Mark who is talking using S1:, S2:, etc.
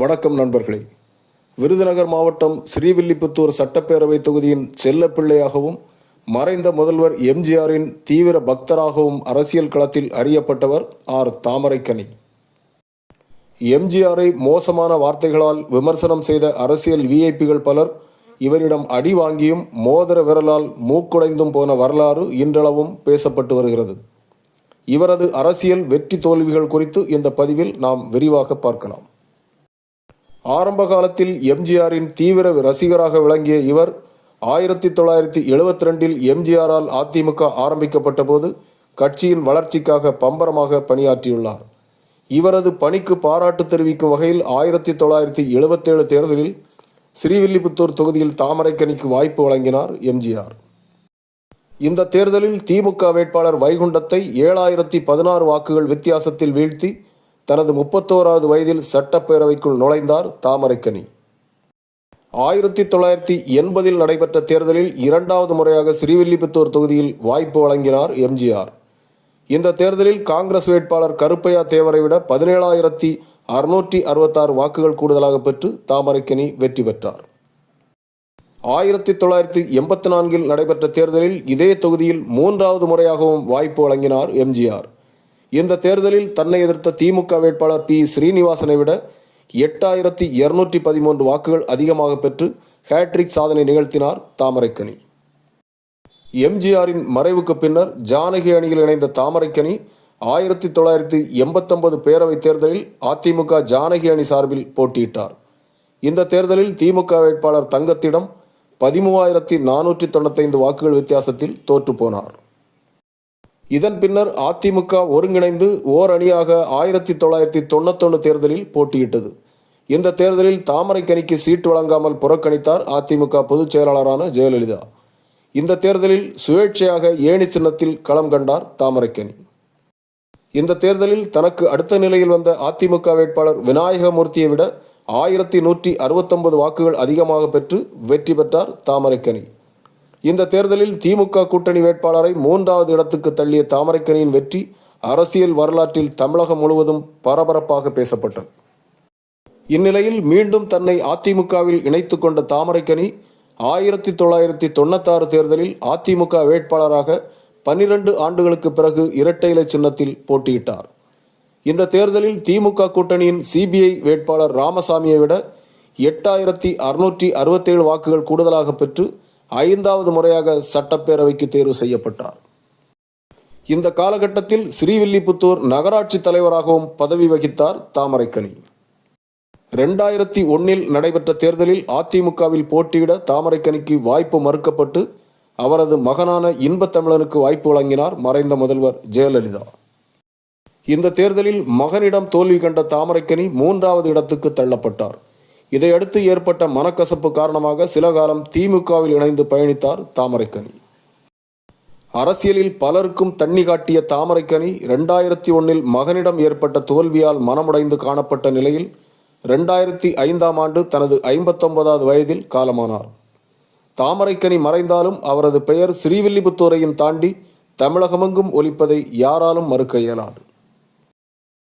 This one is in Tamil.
S1: வணக்கம் நண்பர்களே. விருதுநகர் மாவட்டம் ஸ்ரீவில்லிபுத்தூர் சட்டப்பேரவை தொகுதியின் செல்லப்பிள்ளையாகவும் மறைந்த முதல்வர் எம்ஜிஆரின் தீவிர பக்தராகவும் அரசியல் களத்தில் அறியப்பட்டவர் ஆர். தாமரைக்கனி. எம்ஜிஆரை மோசமான வார்த்தைகளால் விமர்சனம் செய்த அரசியல் விஐபிகள் பலர் இவரிடம் அடி வாங்கியும் மோதிர விரலால் மூக்குடைந்தும் போன வரலாறு இன்றளவும் பேசப்பட்டு வருகிறது. இவரது அரசியல் வெற்றி தோல்விகள் குறித்து இந்த பதிவில் நாம் விரிவாக பார்க்கலாம். ஆரம்ப காலத்தில் எம்ஜிஆரின் தீவிர ரசிகராக விளங்கிய இவர் ஆயிரத்தி தொள்ளாயிரத்தி எழுபத்தி ரெண்டில் எம்ஜிஆரால் அதிமுக ஆரம்பிக்கப்பட்ட போது கட்சியின் வளர்ச்சிக்காக பம்பரமாக பணியாற்றியுள்ளார். இவரது பணிக்கு பாராட்டு தெரிவிக்கும் வகையில் ஆயிரத்தி தொள்ளாயிரத்தி எழுபத்தேழு தேர்தலில் ஸ்ரீவில்லிபுத்தூர் தொகுதியில் தாமரைக்கனிக்கு வாய்ப்பு வழங்கினார் எம்ஜிஆர். இந்த தேர்தலில் திமுக வேட்பாளர் வைகுண்டத்தை ஏழாயிரத்தி பதினாறு வாக்குகள் வித்தியாசத்தில் வீழ்த்தி தனது முப்பத்தோராவது வயதில் சட்டப்பேரவைக்குள் நுழைந்தார் தாமரைக்கனி. ஆயிரத்தி தொள்ளாயிரத்தி எண்பதில் நடைபெற்ற தேர்தலில் இரண்டாவது முறையாக ஸ்ரீவில்லிபுத்தூர் தொகுதியில் வாய்ப்பு வழங்கினார் எம்ஜிஆர். இந்த தேர்தலில் காங்கிரஸ் வேட்பாளர் கருப்பையா தேவரை விட பதினேழாயிரத்தி அறுநூற்றி அறுபத்தாறு வாக்குகள் கூடுதலாக பெற்று தாமரைக்கனி வெற்றி பெற்றார். ஆயிரத்தி தொள்ளாயிரத்தி எண்பத்தி நான்கில் நடைபெற்ற தேர்தலில் இதே தொகுதியில் மூன்றாவது முறையாகவும் வாய்ப்பு வழங்கினார் எம்ஜிஆர். இந்த தேர்தலில் தன்னை எதிர்த்த திமுக வேட்பாளர் பி ஸ்ரீனிவாசனை விட எட்டாயிரத்தி இருநூற்றி பதிமூன்று வாக்குகள் அதிகமாக பெற்று ஹேட்ரிக் சாதனை நிகழ்த்தினார் தாமரைக்கனி. எம்ஜிஆரின் மறைவுக்கு பின்னர் ஜானகி அணியில் இணைந்த தாமரைக்கனி ஆயிரத்தி தொள்ளாயிரத்தி எண்பத்தொன்பது பேரவைத் தேர்தலில் அதிமுக ஜானகி அணி சார்பில் போட்டியிட்டார். இந்த தேர்தலில் திமுக வேட்பாளர் தங்கத்திடம் பதிமூவாயிரத்தி நானூற்றி தொண்ணூத்தைந்து வாக்குகள் வித்தியாசத்தில் தோற்றுப்போனார் இதன் பின்னர் அதிமுக ஒருங்கிணைந்து ஓர் அணியாக ஆயிரத்தி தொள்ளாயிரத்தி தொண்ணூத்தொன்று தேர்தலில் போட்டியிட்டது. இந்த தேர்தலில் தாமரைக்கனிக்கு சீட்டு வழங்காமல் புறக்கணித்தார் அதிமுக பொதுச் செயலாளரான ஜெயலலிதா. இந்த தேர்தலில் சுயேட்சையாக ஏணி சின்னத்தில் களம் கண்டார் தாமரைக்கனி இந்த தேர்தலில் தனக்கு அடுத்த நிலையில் வந்த அதிமுக வேட்பாளர் விநாயகமூர்த்தியை விட ஆயிரத்தி நூற்றி அறுபத்தொன்பது வாக்குகள் அதிகமாக பெற்று வெற்றி பெற்றார் தாமரைக்கனி இந்த தேர்தலில் திமுக கூட்டணி வேட்பாளரை மூன்றாவது இடத்துக்கு தள்ளிய தாமரைக்கனியின் வெற்றி அரசியல் வரலாற்றில் தமிழகம் முழுவதும் பரபரப்பாக பேசப்பட்டது. இந்நிலையில் மீண்டும் தன்னை அதிமுகவில் இணைத்து கொண்ட தாமரைக்கனி ஆயிரத்தி தொள்ளாயிரத்தி தொண்ணூத்தாறு தேர்தலில் அதிமுக வேட்பாளராக பன்னிரண்டு ஆண்டுகளுக்கு பிறகு இரட்டை இலை சின்னத்தில் போட்டியிட்டார். இந்த தேர்தலில் திமுக கூட்டணியின் சிபிஐ வேட்பாளர் ராமசாமியை விட எட்டாயிரத்தி அறுநூற்றி அறுபத்தேழு வாக்குகள் கூடுதலாக பெற்று ஐந்தாவது முறையாக சட்டப்பேரவைக்கு தேர்வு செய்யப்பட்டார். இந்த காலகட்டத்தில் ஸ்ரீவில்லிபுத்தூர் நகராட்சி தலைவராகவும் பதவி வகித்தார் தாமரைக்கனி. ரெண்டாயிரத்தி ஒன்னில் நடைபெற்ற தேர்தலில் அதிமுகவில் போட்டியிட தாமரைக்கனிக்கு வாய்ப்பு மறுக்கப்பட்டு அவரது மகனான இன்பத்தமிழனுக்கு வாய்ப்பு வழங்கினார் மறைந்த முதல்வர் ஜெயலலிதா. இந்த தேர்தலில் மகனிடம் தோல்வி கண்ட தாமரைக்கனி மூன்றாவது இடத்துக்கு தள்ளப்பட்டார். இதையடுத்து ஏற்பட்ட மனக்கசப்பு காரணமாக சில காலம் திமுகவில் இணைந்து பயணித்தார் தாமரைக்கனி அரசியலில் பலருக்கும் தண்ணி காட்டிய தாமரைக்கனி ரெண்டாயிரத்தி ஒன்னில் மகனிடம் ஏற்பட்ட தோல்வியால் மனமுடைந்து காணப்பட்ட நிலையில் ரெண்டாயிரத்தி ஐந்தாம் ஆண்டு தனது ஐம்பத்தொன்பதாவது வயதில் காலமானார். தாமரைக்கனி மறைந்தாலும் அவரது பெயர் ஸ்ரீவில்லிபுத்தூரையும் தாண்டி தமிழகமெங்கும் ஒலிப்பதை யாராலும் மறுக்க இயலாது.